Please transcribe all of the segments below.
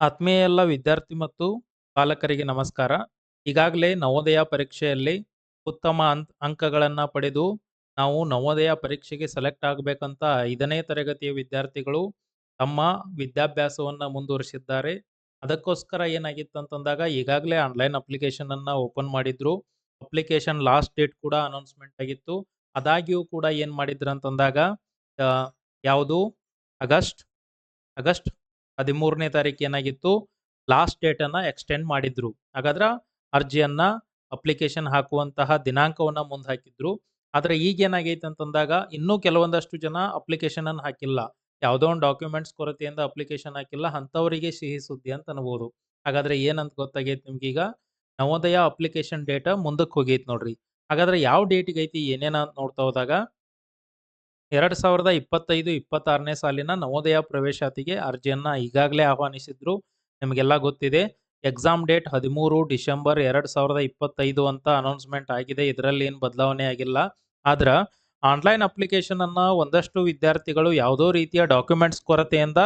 ಆತ್ಮೀಯ ಎಲ್ಲ ವಿದ್ಯಾರ್ಥಿ ಮತ್ತು ಪಾಲಕರಿಗೆ ನಮಸ್ಕಾರ. ಈಗಾಗಲೇ ನವೋದಯ ಪರೀಕ್ಷೆಯಲ್ಲಿ ಉತ್ತಮ ಅಂಕಗಳನ್ನು ಪಡೆದು ನಾವು ನವೋದಯ ಪರೀಕ್ಷೆಗೆ ಸೆಲೆಕ್ಟ್ ಆಗಬೇಕಂತ ಐದನೇ ತರಗತಿಯ ವಿದ್ಯಾರ್ಥಿಗಳು ತಮ್ಮ ವಿದ್ಯಾಭ್ಯಾಸವನ್ನ ಮುಂದುವರಿಸಿದ್ದಾರೆ. ಅದಕ್ಕೋಸ್ಕರ ಏನಾಗಿತ್ತಂತಂದಾಗ ಈಗಾಗಲೇ ಆನ್‌ಲೈನ್ ಅಪ್ಲಿಕೇಶನ್ ಅನ್ನ ಓಪನ್ ಮಾಡಿದ್ರು. ಅಪ್ಲಿಕೇಶನ್ ಲಾಸ್ಟ್ ಡೇಟ್ ಕೂಡ ಅನೌನ್ಸ್‌ಮೆಂಟ್ ಆಗಿತ್ತು. ಅದಾಗಿಯೂ ಕೂಡ ಏನು ಮಾಡಿದ್ರು ಅಂತಂದಾಗ ಯಾವುದು ಆಗಸ್ಟ್ ಆಗಸ್ಟ್ 13ನೇ ತಾರೀಕು ಏನಾಗಿತ್ತು ಲಾಸ್ಟ್ ಡೇಟ್ ಅನ್ನ ಎಕ್ಸ್ಟೆಂಡ್ ಮಾಡಿದ್ರು. ಹಾಗಾದ್ರೆ ಅರ್ಜಿಯನ್ನ, ಅಪ್ಲಿಕೇಶನ್ ಹಾಕುವಂತಹ ದಿನಾಂಕವನ್ನ ಮುಂದೆ ಹಾಕಿದ್ರು. ಆದ್ರೆ ಈಗ ಏನಾಗೈತೆ ಅಂತಂದಾಗ ಇನ್ನೂ ಕೆಲವೊಂದಷ್ಟು ಜನ ಅಪ್ಲಿಕೇಶನ್ ಅನ್ನ ಹಾಕಿಲ್ಲ. ಯಾವುದೋ ಒಂದು ಡಾಕ್ಯುಮೆಂಟ್ಸ್ ಕೊರತೆಯಿಂದ ಅಪ್ಲಿಕೇಶನ್ ಹಾಕಿಲ್ಲ. ಅಂತವರಿಗೆ ಸಿಹಿ ಸುದ್ದಿ ಅಂತ ಅನ್ಬೋದು. ಹಾಗಾದ್ರೆ ಏನಂತ ಗೊತ್ತಾಗೈತಿ ನಿಮ್ಗೀಗ ನವೋದಯ ಅಪ್ಲಿಕೇಶನ್ ಡೇಟಾ ಮುಂದಕ್ಕೆ ಹೋಗೈತೆ ನೋಡ್ರಿ. ಹಾಗಾದ್ರೆ ಯಾವ ಡೇಟಿಗೆ ಐತಿ ಏನೇನ ಅಂತ ನೋಡ್ತಾ ಹೋದಾಗ 2025-26ನೇ ಸಾಲಿನ ನವೋದಯ ಪ್ರವೇಶಾತಿಗೆ ಅರ್ಜಿಯನ್ನು ಈಗಾಗಲೇ ಆಹ್ವಾನಿಸಿದ್ರು. ನಿಮಗೆಲ್ಲ ಗೊತ್ತಿದೆ. ಎಕ್ಸಾಮ್ ಡೇಟ್ 13 ಡಿಸೆಂಬರ್ 2025 ಅಂತ ಅನೌನ್ಸ್‌ಮೆಂಟ್ ಆಗಿದೆ. ಇದರಲ್ಲಿ ಏನು ಬದಲಾವಣೆ ಆಗಿಲ್ಲ. ಆದ್ರೆ ಆನ್‌ಲೈನ್ ಅಪ್ಲಿಕೇಶನ್ ಅನ್ನ ಒಂದಷ್ಟು ವಿದ್ಯಾರ್ಥಿಗಳು ಯಾವುದೋ ರೀತಿಯ ಡಾಕ್ಯುಮೆಂಟ್ಸ್ ಕೊರತೆಯಿಂದ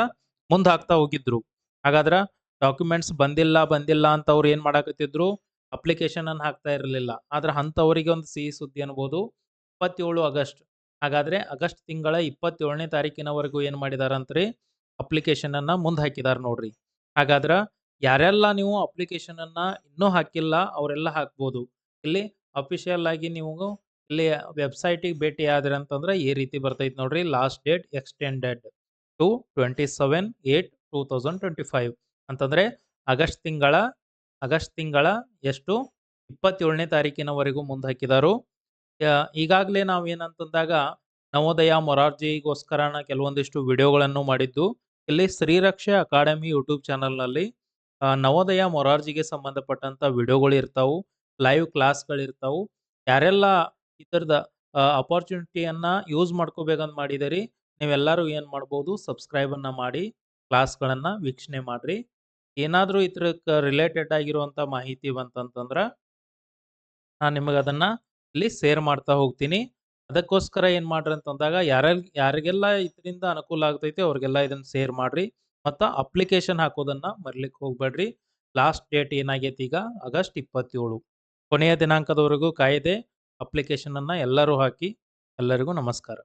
ಮುಂದೆ ಹಾಕ್ತಾ ಹೋಗಿದ್ರು. ಹಾಗಾದ್ರೆ ಡಾಕ್ಯುಮೆಂಟ್ಸ್ ಬಂದಿಲ್ಲ, ಬಂದಿಲ್ಲ ಅಂತ ಅವ್ರು ಏನ್ ಮಾಡಾಕತ್ತಿದ್ರು ಅಪ್ಲಿಕೇಶನ್ ಅನ್ನ ಹಾಕ್ತಾ ಇರಲಿಲ್ಲ. ಆದ್ರೆ ಅಂತವರಿಗೆ ಒಂದು ಸಿಹಿ ಸುದ್ದಿ ಅನ್ಬೋದು. 27 ಆಗಸ್ಟ್ ಹಾಗಾದ್ರೆ ಆಗಸ್ಟ್ ತಿಂಗಳ 27ನೇ ತಾರೀಕಿನವರೆಗೂ ಏನ್ ಮಾಡಿದಾರಂತ್ರಿ ಅಪ್ಲಿಕೇಶನ್ ಮುಂದೆ ಹಾಕಿದಾರ ನೋಡ್ರಿ. ಹಾಗಾದ್ರೆ ಯಾರೆಲ್ಲ ನೀವು ಅಪ್ಲಿಕೇಶನನ್ನು ಇನ್ನೂ ಹಾಕಿಲ್ಲ ಅವರೆಲ್ಲ ಹಾಕ್ಬೋದು. ಇಲ್ಲಿ ಅಫಿಷಿಯಲ್ ಆಗಿ ನೀವು ಇಲ್ಲಿ ವೆಬ್ಸೈಟಿಗೆ ಭೇಟಿ ಆದ್ರಿ ಅಂತಂದ್ರೆ ಈ ರೀತಿ ಬರ್ತೈತೆ ನೋಡ್ರಿ ಲಾಸ್ಟ್ ಡೇಟ್ ಎಕ್ಸ್ಟೆಂಡೆಡ್ ಟು 27/8/2025 ಅಂತಂದ್ರೆ ಆಗಸ್ಟ್ ತಿಂಗಳ ಆಗಸ್ಟ್ ತಿಂಗಳ ಎಷ್ಟು 27ನೇ ತಾರೀಕಿನವರೆಗೂ ಮುಂದೆ ಹಾಕಿದಾರು. ಈಗಾಗಲೇ ನಾವು ಏನಂತಂದಾಗ ನವೋದಯ ಮೊರಾರ್ಜಿಗೋಸ್ಕರನ ಕೆಲವೊಂದಿಷ್ಟು ವಿಡಿಯೋಗಳನ್ನು ಮಾಡಿದ್ದು. ಇಲ್ಲಿ ಶ್ರೀರಕ್ಷೆ ಅಕಾಡೆಮಿ ಯೂಟ್ಯೂಬ್ ಚಾನಲ್ನಲ್ಲಿ ನವೋದಯ ಮೊರಾರ್ಜಿಗೆ ಸಂಬಂಧಪಟ್ಟಂತ ವಿಡಿಯೋಗಳು ಇರ್ತಾವು. ಲೈವ್ ಕ್ಲಾಸ್‌ಗಳಿರ್ತಾವು. ಯಾರೆಲ್ಲ ಇತರದ ಥರದ ಅಪಾರ್ಚುನಿಟಿಯನ್ನು ಯೂಸ್ ಮಾಡ್ಕೋಬೇಕಂತ ಮಾಡಿದಿರಿ, ನೀವೆಲ್ಲರೂ ಏನು ಮಾಡ್ಬೋದು ಸಬ್ಸ್ಕ್ರೈಬ್ ಅನ್ನ ಮಾಡಿ, ಕ್ಲಾಸ್ಗಳನ್ನು ವೀಕ್ಷಣೆ ಮಾಡ್ರಿ. ಏನಾದರೂ ಇದ್ರಕ್ಕ ರಿಲೇಟೆಡ್ ಆಗಿರುವಂತ ಮಾಹಿತಿ ಬಂತಂತಂದ್ರೆ ನಾನು ನಿಮಗೆ ಅದನ್ನ ಇಲ್ಲಿ ಶೇರ್ ಮಾಡ್ತಾ ಹೋಗ್ತೀನಿ. ಅದಕ್ಕೋಸ್ಕರ ಏನ್ ಮಾಡ್ರಿ ಅಂತಂದಾಗ ಯಾರ ಯಾರಿಗೆಲ್ಲ ಇದರಿಂದ ಅನುಕೂಲ ಆಗ್ತೈತಿ ಅವ್ರಿಗೆಲ್ಲ ಇದನ್ನ ಶೇರ್ ಮಾಡ್ರಿ. ಮತ್ತ ಅಪ್ಲಿಕೇಶನ್ ಹಾಕೋದನ್ನ ಮರ್ಲಿಕ್ಕೆ ಹೋಗ್ಬೇಡ್ರಿ. ಲಾಸ್ಟ್ ಡೇಟ್ ಏನಾಗೈತಿ ಈಗ ಆಗಸ್ಟ್ 27 ಕೊನೆಯ ದಿನಾಂಕದವರೆಗೂ ಕಾಯದೆ ಅಪ್ಲಿಕೇಶನ್ ಅನ್ನ ಎಲ್ಲರೂ ಹಾಕಿ. ಎಲ್ಲರಿಗೂ ನಮಸ್ಕಾರ.